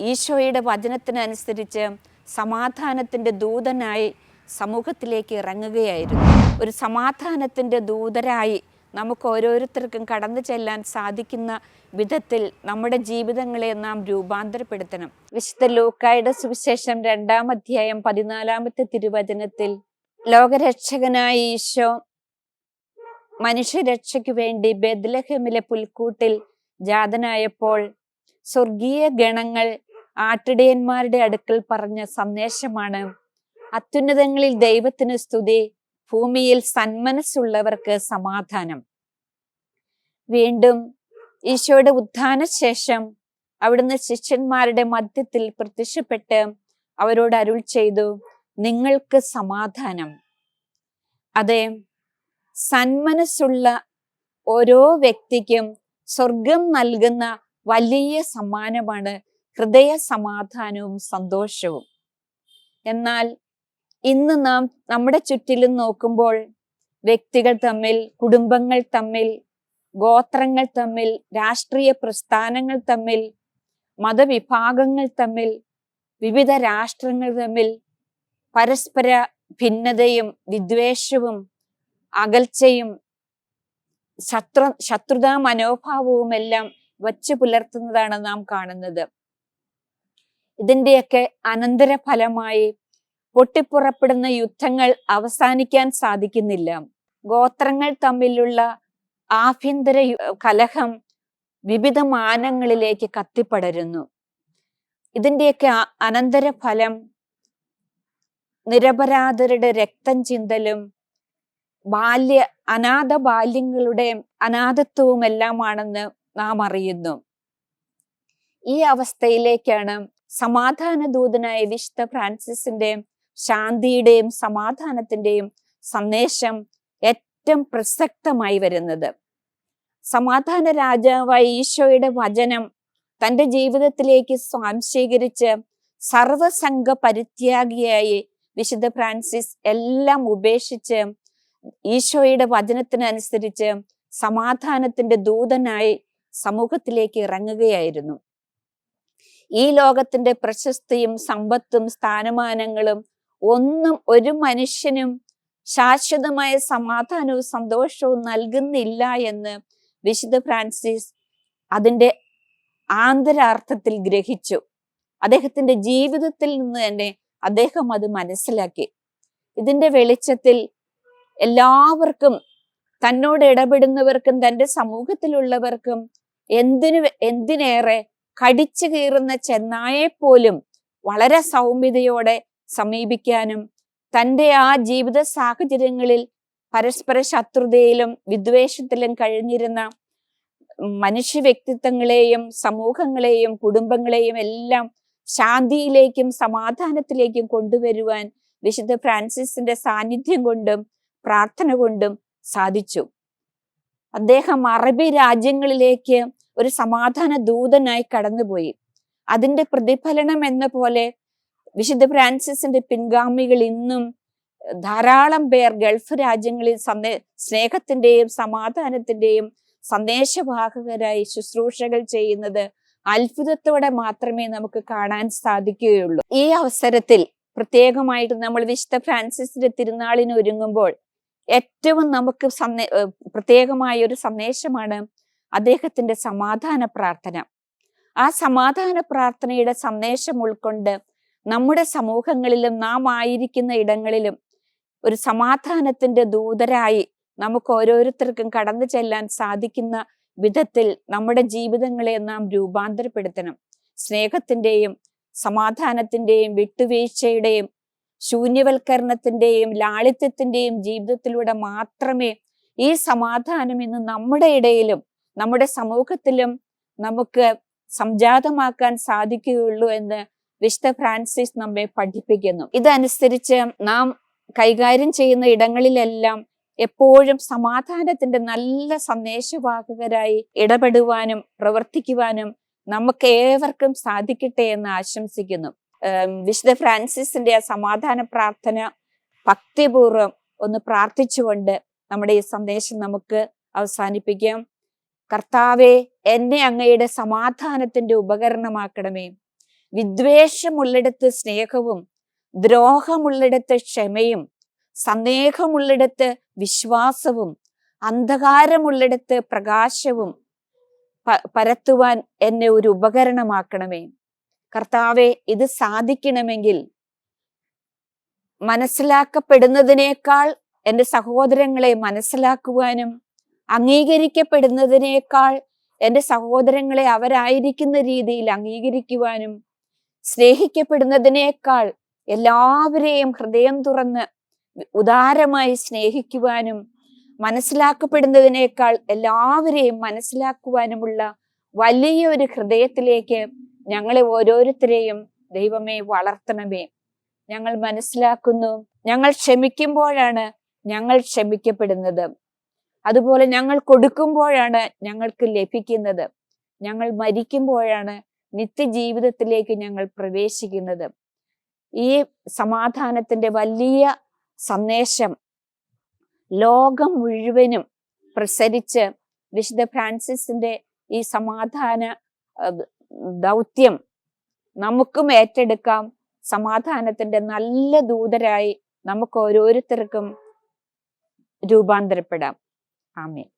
ഈശോയുടെ വചനത്തിനനുസരിച്ച് സമാധാനത്തിന്റെ ദൂതനായി സമൂഹത്തിലേക്ക് ഇറങ്ങുകയായിരുന്നു. ഒരു സമാധാനത്തിന്റെ ദൂതരായി നമുക്ക് ഓരോരുത്തർക്കും കടന്നു ചെല്ലാൻ സാധിക്കുന്ന വിധത്തിൽ നമ്മുടെ ജീവിതങ്ങളെ നാം രൂപാന്തരപ്പെടുത്തണം. വിശുദ്ധ ലൂക്കായുടെ സുവിശേഷം രണ്ടാം അധ്യായം പതിനാലാമത്തെ തിരുവചനത്തിൽ ലോകരക്ഷകനായ ഈശോ മനുഷ്യരക്ഷയ്ക്കു വേണ്ടി ബെദ്ലഹമിലെ പുൽക്കൂട്ടിൽ ജാതനായപ്പോൾ സ്വർഗീയ ഗണങ്ങൾ ആട്ടിടയന്മാരുടെ അടുക്കൽ പറഞ്ഞ സന്ദേശമാണ്. അത്യുന്നതങ്ങളിൽ ദൈവത്തിന് സ്തുതി ഭൂമിയിൽ സന്മനസ്സുള്ളവർക്ക് സമാധാനം. വീണ്ടും ഈശോയുടെ ഉത്ഥാന ശേഷം അവിടുന്ന് ശിഷ്യന്മാരുടെ മധ്യത്തിൽ പ്രത്യക്ഷപ്പെട്ട് അവരോട് അരുൾ ചെയ്തു നിങ്ങൾക്ക് സമാധാനം. അതെ സന്മനസ്സുള്ള ഓരോ വ്യക്തിക്കും സ്വർഗം നൽകുന്ന വലിയ സമ്മാനമാണ് ഹൃദയ സമാധാനവും സന്തോഷവും. എന്നാൽ ഇന്ന് നാം നമ്മുടെ ചുറ്റിലും നോക്കുമ്പോൾ വ്യക്തികൾ തമ്മിൽ കുടുംബങ്ങൾ തമ്മിൽ ഗോത്രങ്ങൾ തമ്മിൽ രാഷ്ട്രീയ പ്രസ്ഥാനങ്ങൾ തമ്മിൽ മതവിഭാഗങ്ങൾ തമ്മിൽ വിവിധ രാഷ്ട്രങ്ങൾ തമ്മിൽ പരസ്പര ഭിന്നതയും വിദ്വേഷവും അകൽച്ചയും ശത്രു ശത്രുതാ മനോഭാവവും എല്ലാം വച്ചു പുലർത്തുന്നതാണ് നാം കാണുന്നത്. ഇതിന്റെയൊക്കെ അനന്തരഫലമായി പൊട്ടിപ്പുറപ്പെടുന്ന യുദ്ധങ്ങൾ അവസാനിക്കാൻ സാധിക്കുന്നില്ല. ഗോത്രങ്ങൾ തമ്മിലുള്ള ആഭ്യന്തര കലഹം വിവിധ മാനങ്ങളിലേക്ക് കത്തിപ്പടരുന്നു. ഇതിന്റെയൊക്കെ അനന്തരഫലം നിരപരാധരുടെ രക്തം ചിന്തലും ബാല്യ അനാഥ ബാല്യങ്ങളുടെ അനാഥത്വവും എല്ലാമാണെന്ന് നാം അറിയുന്നു ഈ അവസ്ഥയിലേക്കാണ് സമാധാന ദൂതനായ വിശുദ്ധ ഫ്രാൻസിസിന്റെ ശാന്തിയുടെയും സമാധാനത്തിന്റെയും സന്ദേശം ഏറ്റവും പ്രസക്തമായി വരുന്നത്. സമാധാന രാജാവായ ഈശോയുടെ വചനം തന്റെ ജീവിതത്തിലേക്ക് സ്വാംശീകരിച്ച് സർവസംഘ പരിത്യാഗിയായി വിശുദ്ധ ഫ്രാൻസിസ് എല്ലാം ഉപേക്ഷിച്ച് ഈശോയുടെ വചനത്തിനനുസരിച്ച് സമാധാനത്തിന്റെ ദൂതനായി സമൂഹത്തിലേക്ക് ഇറങ്ങുകയായിരുന്നു. ഈ ലോകത്തിന്റെ പ്രശസ്തിയും സമ്പത്തും സ്ഥാനമാനങ്ങളും ഒന്നും ഒരു മനുഷ്യനും ശാശ്വതമായ സമാധാനവും സന്തോഷവും നൽകുന്നില്ല എന്ന് വിശുദ്ധ ഫ്രാൻസിസ് അതിന്റെ ആന്തരാർത്ഥത്തിൽ ഗ്രഹിച്ചു. അദ്ദേഹത്തിന്റെ ജീവിതത്തിൽ നിന്ന് തന്നെ അദ്ദേഹം അത് മനസ്സിലാക്കി. ഇതിന്റെ വെളിച്ചത്തിൽ എല്ലാവർക്കും തന്നോട് ഇടപെടുന്നവർക്കും തന്റെ സമൂഹത്തിലുള്ളവർക്കും എന്തിനു എന്തിനേറെ കടിച്ചു കീറുന്ന ചെന്നായെ പോലും വളരെ സൗമ്യതയോടെ സമീപിക്കാനും തന്റെ ആ ജീവിത സാഹചര്യങ്ങളിൽ പരസ്പര ശത്രുതയിലും വിദ്വേഷത്തിലും കഴിഞ്ഞിരുന്ന മനുഷ്യ വ്യക്തിത്വങ്ങളെയും സമൂഹങ്ങളെയും കുടുംബങ്ങളെയും എല്ലാം ശാന്തിയിലേക്കും സമാധാനത്തിലേക്കും കൊണ്ടുവരുവാൻ വിശുദ്ധ ഫ്രാൻസിസിന്റെ സാന്നിധ്യം കൊണ്ടും പ്രാർത്ഥന കൊണ്ടും സാധിച്ചു. അദ്ദേഹം അറബി രാജ്യങ്ങളിലേക്ക് ഒരു സമാധാന ദൂതനായി കടന്നുപോയി. അതിന്റെ പ്രതിഫലനം എന്ന പോലെ വിശുദ്ധ ഫ്രാൻസിസിന്റെ പിൻഗാമികൾ ഇന്നും ധാരാളം പേർ ഗൾഫ് രാജ്യങ്ങളിൽ സന്ദേ സ്നേഹത്തിന്റെയും സമാധാനത്തിന്റെയും സന്ദേശവാഹകരായി ശുശ്രൂഷകൾ ചെയ്യുന്നത് അത്ഭുതത്തോടെ മാത്രമേ നമുക്ക് കാണാൻ സാധിക്കുകയുള്ളൂ. ഈ അവസരത്തിൽ പ്രത്യേകമായിട്ട് നമ്മൾ വിശുദ്ധ ഫ്രാൻസിസിന്റെ തിരുനാളിന് ഒരുങ്ങുമ്പോൾ ഏറ്റവും നമുക്ക് സന്ദേ പ്രത്യേകമായ ഒരു സന്ദേശമാണ് അദ്ദേഹത്തിന്റെ സമാധാന പ്രാർത്ഥന. ആ സമാധാന പ്രാർത്ഥനയുടെ സന്ദേശം ഉൾക്കൊണ്ട് നമ്മുടെ സമൂഹങ്ങളിലും നാം ആയിരിക്കുന്ന ഇടങ്ങളിലും ഒരു സമാധാനത്തിന്റെ ദൂതരായി നമുക്ക് ഓരോരുത്തർക്കും കടന്നു ചെല്ലാൻ സാധിക്കുന്ന വിധത്തിൽ നമ്മുടെ ജീവിതങ്ങളെ നാം രൂപാന്തരപ്പെടുത്തണം. സ്നേഹത്തിന്റെയും സമാധാനത്തിന്റെയും വിട്ടുവീഴ്ചയുടെയും ശൂന്യവൽക്കരണത്തിന്റെയും ലാളിത്യത്തിന്റെയും ജീവിതത്തിലൂടെ മാത്രമേ ഈ സമാധാനം ഇന്ന് നമ്മുടെ ഇടയിലും നമ്മുടെ സമൂഹത്തിലും നമുക്ക് സംജാതമാക്കാൻ സാധിക്കുകയുള്ളൂ എന്ന് വിശുദ്ധ ഫ്രാൻസിസ് നമ്മെ പഠിപ്പിക്കുന്നു. ഇതനുസരിച്ച് നാം കൈകാര്യം ചെയ്യുന്ന ഇടങ്ങളിലെല്ലാം എപ്പോഴും സമാധാനത്തിന്റെ നല്ല സന്ദേശവാഹകരായി ഇടപെടുവാനും പ്രവർത്തിക്കുവാനും നമുക്ക് ഏവർക്കും സാധിക്കട്ടെ എന്ന് ആശംസിക്കുന്നു. വിശുദ്ധ ഫ്രാൻസിസിന്റെ ആ സമാധാന പ്രാർത്ഥന ഭക്തിപൂർവം ഒന്ന് പ്രാർത്ഥിച്ചുകൊണ്ട് നമ്മുടെ ഈ സന്ദേശം നമുക്ക് അവസാനിപ്പിക്കാം. കർത്താവെ എന്നെ അങ്ങയുടെ സമാധാനത്തിന്റെ ഉപകരണമാക്കണമേ. വിദ്വേഷമുള്ളിടത്ത് സ്നേഹവും ദ്രോഹമുള്ളിടത്ത് ക്ഷമയും സന്ദേഹമുള്ളിടത്ത് വിശ്വാസവും അന്ധകാരമുള്ളിടത്ത് പ്രകാശവും പരത്തുവാൻ എന്നെ ഒരു ഉപകരണമാക്കണമേ. കർത്താവെ ഇത് സാധിക്കണമെങ്കിൽ മനസ്സിലാക്കപ്പെടുന്നതിനേക്കാൾ എന്റെ സഹോദരങ്ങളെ മനസ്സിലാക്കുവാനും അംഗീകരിക്കപ്പെടുന്നതിനേക്കാൾ എന്റെ സഹോദരങ്ങളെ അവരായിരിക്കുന്ന രീതിയിൽ അംഗീകരിക്കുവാനും സ്നേഹിക്കപ്പെടുന്നതിനേക്കാൾ എല്ലാവരെയും ഹൃദയം തുറന്ന് ഉദാരമായി സ്നേഹിക്കുവാനും മനസ്സിലാക്കപ്പെടുന്നതിനേക്കാൾ എല്ലാവരെയും മനസ്സിലാക്കുവാനുമുള്ള വലിയ ഒരു ഹൃദയത്തിലേക്ക് ഞങ്ങളെ ഓരോരുത്തരെയും ദൈവമേ വളർത്തണമേ. ഞങ്ങൾ മനസ്സിലാക്കുന്നു. ഞങ്ങൾ ക്ഷമിക്കുമ്പോഴാണ് ഞങ്ങൾ ക്ഷമിക്കപ്പെടുന്നത്. അതുപോലെ ഞങ്ങൾ കൊടുക്കുമ്പോഴാണ് ഞങ്ങൾക്ക് ലഭിക്കുന്നത്. ഞങ്ങൾ മരിക്കുമ്പോഴാണ് നിത്യജീവിതത്തിലേക്ക് ഞങ്ങൾ പ്രവേശിക്കുന്നത്. ഈ സമാധാനത്തിന്റെ വലിയ സന്ദേശം ലോകം മുഴുവനും പ്രസരിച്ച് വിശുദ്ധ ഫ്രാൻസിസിന്റെ ഈ സമാധാന ദൗത്യം നമുക്കും ഏറ്റെടുക്കാം. സമാധാനത്തിന്റെ നല്ല ദൂതരായി നമുക്ക് ഓരോരുത്തർക്കും രൂപാന്തരപ്പെടാം. Amen.